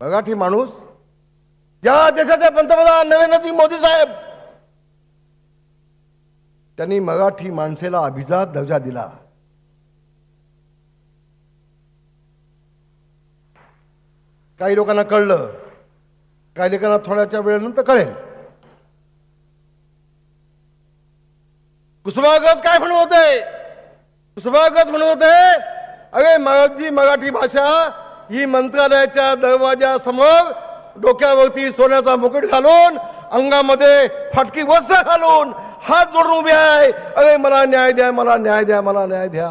मराठी माणूस या देशाचे पंतप्रधान नरेंद्रसिंग मोदी साहेब त्यांनी मराठी माणसेला अभिजात दर्जा दिला. काही लोकांना कळलं काही लोकांना थोड्याच्या वेळेनंतर कळेल. कुसुमाग्रज काय म्हणत होते? कुसुमाग्रज म्हणत होते अरे मराठी मराठी भाषा ही मंत्रालयाच्या दरवाजासमोर डोक्यावरती सोन्याचा मुकुट घालून अंगामध्ये फाटकी वस्त्र घालून हात जोडून उभे आहे. अरे मला न्याय द्या मला न्याय द्या मला न्याय द्या.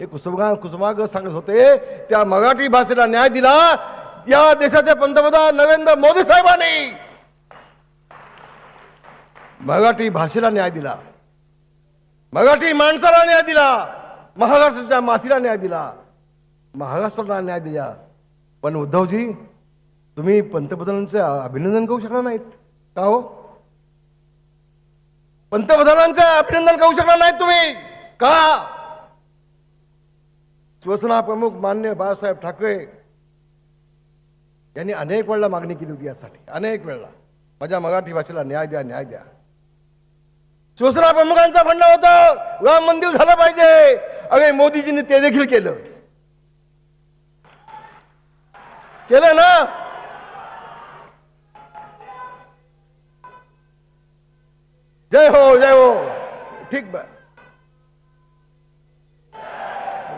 हे कुसुमगान कुसुमाग सांगत होते. त्या मराठी भाषेला न्याय दिला. या देशाचे पंतप्रधान नरेंद्र मोदी साहेबांनी मराठी भाषेला न्याय दिला. मराठी माणसाला न्याय दिला. महाराष्ट्राच्या मातीला न्याय दिला. महाराष्ट्राला न्याय दिला. पण उद्धवजी तुम्ही पंतप्रधानांचं अभिनंदन करू शकणार नाहीत. का हो? पंतप्रधानांचं अभिनंदन करू शकणार नाहीत तुम्ही. का? शिवसेना प्रमुख मान्य बाळासाहेब ठाकरे यांनी अनेक वेळेला मागणी केली होती यासाठी. अनेक वेळेला. माझ्या मराठी भाषेला न्याय द्या न्याय द्या. शिवसेना प्रमुखांचं म्हणणं होतं राम मंदिर झालं पाहिजे. अरे मोदीजींनी ते देखील केलं. केलं ना जय हो जय हो ठीक बा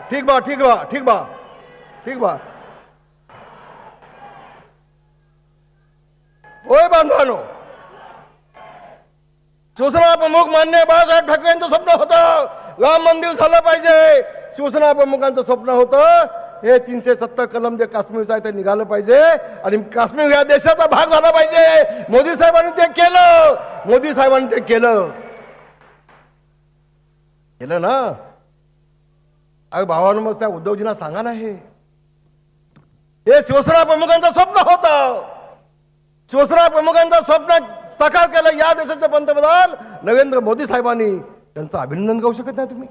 ठीक बा ठीक बा ठीक बा ठीक बा होय बांधवानो शिवसेना प्रमुख मान्य बाळासाहेब ठाकरे यांचं स्वप्न होतं राम मंदिर झालं पाहिजे शिवसेना प्रमुखांचं स्वप्न होतं हे तीनशे सत्तर कलम जे काश्मीरचं आहे ते निघालं पाहिजे. आणि काश्मीर या देशाचा भाग झाला पाहिजे. मोदी साहेबांनी ते केलं. मोदी साहेबांनी ते केलं. केलं ना? अरे भावानं मग त्या उद्धवजींना सांगा ना हे. हे शिवसेना प्रमुखांचं स्वप्न होतं. शिवसेना प्रमुखांचं स्वप्न साकार केलं या देशाचे पंतप्रधान नरेंद्र मोदी साहेबांनी. त्यांचं अभिनंदन करू शकत नाही तुम्ही.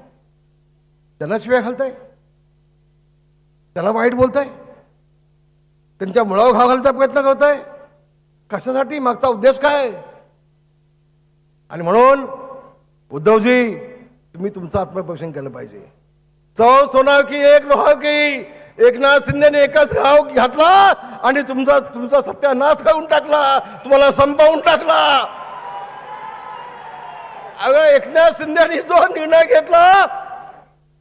त्यांना शिवाय घालताय. त्याला वाईट बोलताय? त्यांच्या मुळावर घाव घालचा प्रयत्न करताय? कशासाठी? मागचा उद्देश काय? आणि म्हणून उद्धवजी तुम्ही तुमचं आत्मपरीक्षण केलं पाहिजे. चौ सोना की एक लोहा की एकनाथ शिंदेने एकच घाव घातला आणि तुमचा तुमचा सत्यानाश करून टाकला. तुम्हाला संपवून टाकला. अगं एकनाथ शिंदेने जो निर्णय घेतला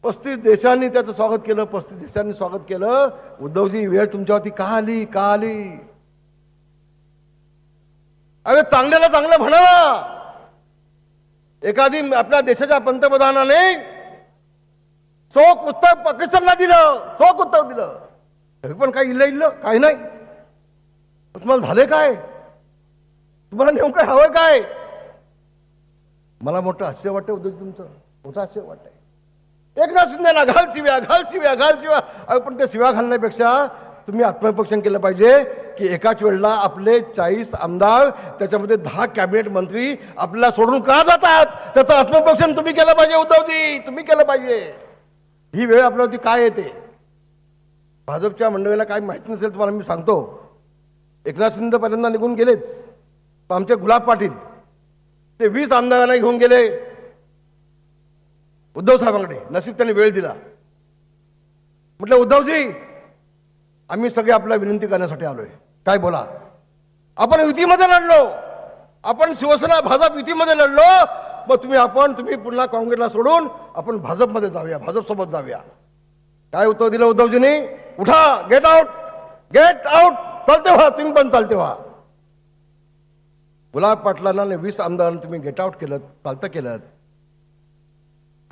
पस्तीस देशांनी त्याचं स्वागत केलं पस्तीस देशांनी स्वागत केलं. उद्धवजी वेळ तुमच्यावरती का आली? का आली? अगं चांगल्याला चांगलं म्हणा एखादी आपल्या देशाच्या पंतप्रधानाने चोख उत्तर पाकिस्तानला दिलं. चोख उत्तर दिलं. हे पण काही इल्लं इल्लं काही नाही. तुम्हाला झाले काय? तुम्हाला नेमकं हवं काय? मला मोठं आश्चर्य वाटतं उद्योग तुमचं. मोठं आश्चर्य वाटतंय. एकनाथ शिंदेला घाल शिव्या घाल शिव्या घाल शिव्या. पण ते शिव्या घालण्यापेक्षा तुम्ही आत्मपरीक्षण केलं पाहिजे की एकाच वेळेला आपले चाळीस आमदार त्याच्यामध्ये दहा कॅबिनेट मंत्री आपल्याला सोडून का जातात? त्याचं आत्मपरीक्षण तुम्ही केलं पाहिजे उद्धवजी. तुम्ही केलं पाहिजे. ही वेळ आपल्यावरती काय येते भाजपच्या मंडळीला काय माहीत नसेल तुम्हाला मी सांगतो. एकनाथ शिंदे पहिल्यांदा निघून गेलेच. आमचे गुलाब पाटील ते वीस आमदारांना घेऊन गेले. उद्धव साहेबांकडे. नसीब त्यांनी वेळ दिला. म्हटलं उद्धवजी आम्ही सगळे आपल्या विनंती करण्यासाठी आलोय. काय बोला? आपण युतीमध्ये लढलो. आपण शिवसेना भाजप युतीमध्ये लढलो. मग तुम्ही आपण तुम्ही पुन्हा काँग्रेसला सोडून आपण भाजपमध्ये जाऊया भाजपसोबत जाऊया. काय उत्तर दिलं उद्धवजींनी? उठा गेट आउट गेट आउट चालते व्हा तुम्ही पण चालते व्हा. गुलाब पाटलांना वीस आमदारांना तुम्ही गेट आउट केलं चालतं केलं.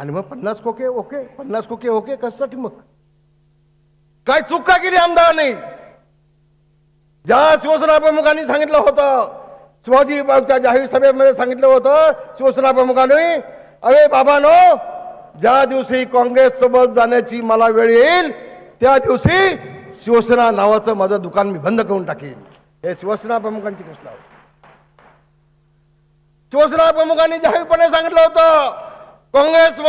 आणि मग पन्नास कोके ओके पन्नास कोके ओके कशासाठी मग? काय चूक का केली आमदाराने? ज्या शिवसेना प्रमुखांनी सांगितलं होतं शिवाजी बागच्या जाहीर सभेमध्ये सांगितलं होतं शिवसेना प्रमुखांनी अरे बाबानो ज्या दिवशी काँग्रेस सोबत जाण्याची मला वेळ येईल त्या दिवशी शिवसेना नावाचं माझं दुकान मी बंद करून टाकेन. हे शिवसेना प्रमुखांची घोषणा होती. शिवसेना प्रमुखांनी जाहीरपणे सांगितलं होतं काँग्रेस